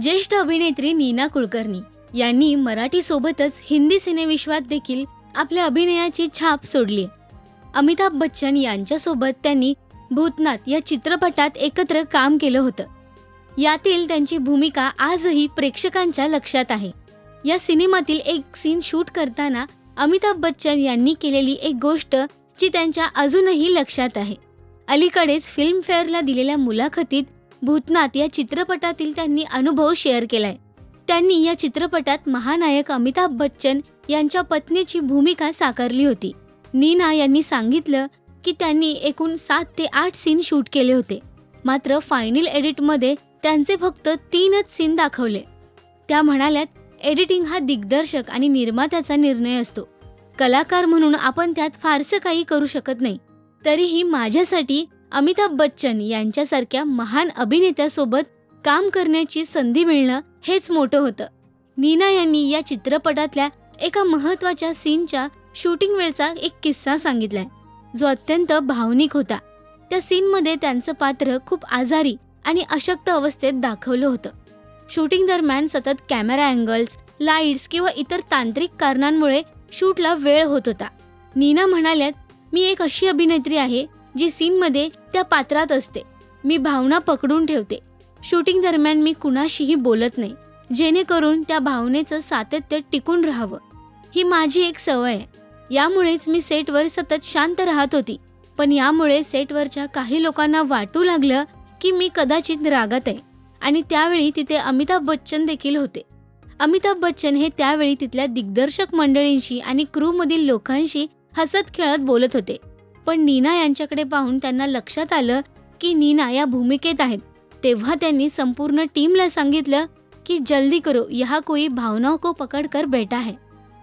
ज्येष्ठ अभिनेत्री नीना कुलकर्णी यांनी मराठी सोबतच हिंदी सिनेविश्वात देखील आपल्या अभिनयाची छाप सोडली. अमिताभ बच्चन यांच्यासोबत त्यांनी भूतनाथ या चित्रपटात एकत्र काम केलं होतं. यातील त्यांची भूमिका आजही प्रेक्षकांच्या लक्षात आहे. या सिनेमातील एक सीन शूट करताना अमिताभ बच्चन यांनी केलेली एक गोष्ट जी त्यांच्या अजूनही लक्षात आहे. अलीकडेच फिल्मफेअरला दिलेल्या मुलाखतीत भूतनाथ या चित्रपटातील त्यांनी अनुभव शेअर केलाय. त्यांनी या चित्रपटात महानायक अमिताभ बच्चन यांच्या पत्नीची भूमिका साकारली होती. नीना यांनी सांगितलं की त्यांनी एकूण सात ते आठ सीन शूट केले होते. मात्र फायनल एडिटमध्ये त्यांचे फक्त तीनच सीन दाखवले. त्या म्हणाल्यात एडिटिंग हा दिग्दर्शक आणि निर्मात्याचा निर्णय असतो. कलाकार म्हणून आपण त्यात फारसं काही करू शकत नाही. तरीही माझ्यासाठी अमिताभ बच्चन यांच्यासारख्या महान अभिनेत्यासोबत काम करण्याची संधी मिळणं हेच मोठं होतं. नीना यांनी या चित्रपटातल्या एका महत्त्वाच्या सीनच्या शूटिंग वेळचा एक किस्सा सांगितलाय. जो अत्यंत भावनिक होता. त्या सीनमध्ये त्यांचं पात्र खूप आजारी आणि अशक्त अवस्थेत दाखवलं होतं. शूटिंग दरम्यान सतत कॅमेरा अँगल्स लाईट्स किंवा इतर तांत्रिक कारणांमुळे शूटला वेळ होत होता. नीना म्हणाल्यात मी एक अशी अभिनेत्री आहे जी सीनमध्ये त्या पात्रात असते. मी भावना पकडून ठेवते. शूटिंग दरम्यान मी कुणाशीही बोलत नाही. जेणेकरून त्या भावनेचं सातत्य टिकून राहावं. ही माझी एक सवय आहे. यामुळेच मी सेटवर सतत शांत राहत होती. पण यामुळे सेटवरच्या काही लोकांना वाटू लागलं की मी कदाचित रागात आहे. आणि त्यावेळी तिथे अमिताभ बच्चन देखील होते. अमिताभ बच्चन हे त्यावेळी तिथल्या दिग्दर्शक मंडळींशी आणि क्रूमधील लोकांशी हसत खेळत बोलत होते. पण नीना यांच्याकडे पाहून त्यांना लक्षात आलं की नीना या भूमिकेत आहेत. तेव्हा त्यांनी संपूर्ण टीमला सांगितलं की जल्दी करो यहा कोई भावनाओं को पकड कर बैठा है.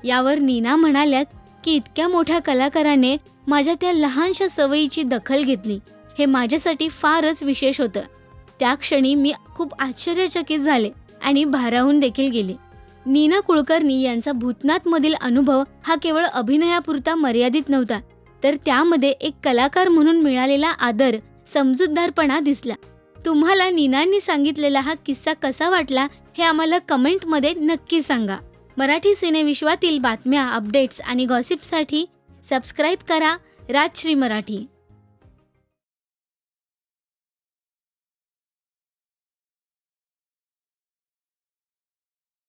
यावर नीना म्हणाल्यात की इतक्या मोठ्या कलाकाराने माझ्या त्या लहानशा सवयीची दखल घेतली. हे माझ्यासाठी फारच विशेष होतं. त्या क्षणी मी खूप आश्चर्यचकित झाले आणि भारावून देखील गेले. नीना कुलकर्णी यांचा भूतनाथमधील अनुभव हा केवळ अभिनयापुरता मर्यादित नव्हता तर त्यामध्ये एक कलाकार म्हणून मिळालेला आदर समजूतदारपणा दिसला. तुम्हाला नीनांनी सांगितलेला हा किस्सा कसा वाटला हे आम्हाला कमेंटमध्ये नक्की सांगा. मराठी सिनेविश्वातील बातम्या अपडेट्स आणि गॉसिपसाठी सबस्क्राईब करा राजश्री मराठी.